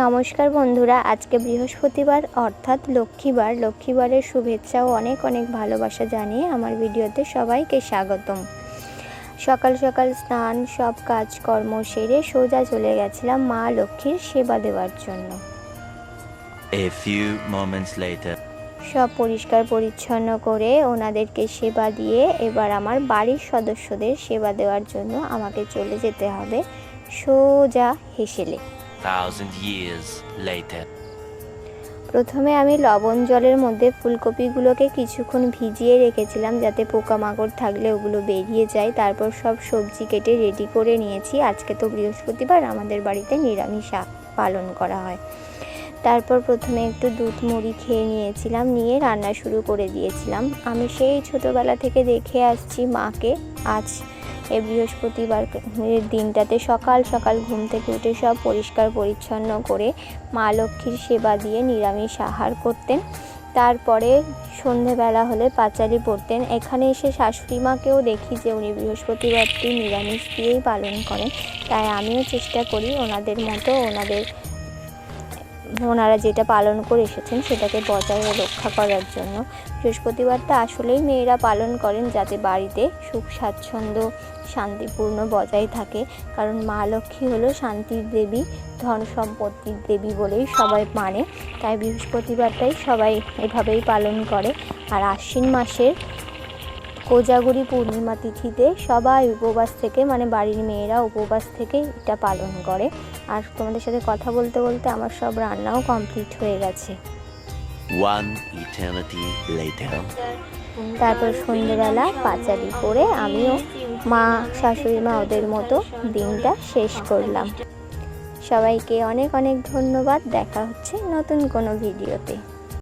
নমস্কার বন্ধুরা আজকে বৃহস্পতিবার অর্থাৎ লক্ষ্মীবার। লক্ষ্মীবারের শুভেচ্ছা ও অনেক অনেক ভালোবাসা জানিয়ে আমার ভিডিওতে সবাইকে স্বাগতম। সকাল সকাল স্নান সব কাজকর্ম সেরে সোজা চলে গেছিলাম মা লক্ষ্মীর সেবা দেওয়ার জন্য. সব পরিষ্কার পরিচ্ছন্ন করে ওনাদেরকে সেবা দিয়ে এবার আমার বাড়ির সদস্যদের সেবা দেওয়ার জন্য আমাকে চলে যেতে হবে। সোজা হেসেলে। Thousand years later. প্রথমে আমি লবণ জলের মধ্যে ফুলকপিগুলোকে কিছুক্ষণ ভিজিয়ে রেখেছিলাম যাতে পোকামাকড় থাকলে ওগুলো বেরিয়ে যায়। তারপর সব সবজি কেটে রেডি করে নিয়েছি। আজকে তো বৃহস্পতিবার, আমাদের বাড়িতে নিরামিষ পালন করা হয়। তারপর প্রথমে একটু দুধ মুড়ি খেয়ে নিয়েছিলাম, নিয়ে রান্না শুরু করে দিয়েছিলাম। আমি সেই ছোটোবেলা থেকে দেখে আসছি মাকে, আজ এই বৃহস্পতিবার দিনটাতে সকাল সকাল ঘুম থেকে উঠে সব পরিষ্কার পরিচ্ছন্ন করে মা লক্ষ্মীর সেবা দিয়ে নিরামিষ আহার করতেন। তারপরে সন্ধেবেলা হলে পাঁচালি পড়তেন। এখানে এসে শাশুড়ি মাকেও দেখি যে উনি বৃহস্পতিবারটি নিরামিষ দিয়েই পালন করেন। তাই আমিও চেষ্টা করি ওনাদের মতো ওনাদের ওনারা যেটা পালন করে এসেছেন সেটাকে বজায় রক্ষা করার জন্য। বৃহস্পতিবারটা আসলেই মেয়েরা পালন করেন যাতে বাড়িতে সুখ, স্বাচ্ছন্দ্য, শান্তিপূর্ণ বজায় থাকে। কারণ মা লক্ষ্মী হলো শান্তির দেবী, ধন সম্পত্তির দেবী বলেই সবাই মানে। তাই বৃহস্পতিবারটাই সবাই এভাবেই পালন করে। আর আশ্বিন মাসের কোজাগরি পূর্ণিমা তিথিতে সবাই উপবাস থেকে মানে বাড়ির মেয়েরা উপবাস থেকে এটা পালন করে। আর তোমাদের সাথে কথা বলতে বলতে আমার সব রান্নাও কমপ্লিট হয়ে গেছে। One eternity later. তারপর সন্ধেবেলা পাঁচালি করে আমিও মা শাশুড়ি মা ওদের মতো দিনটা শেষ করলাম। সবাইকে অনেক অনেক ধন্যবাদ। দেখা হচ্ছে নতুন কোনো ভিডিওতে।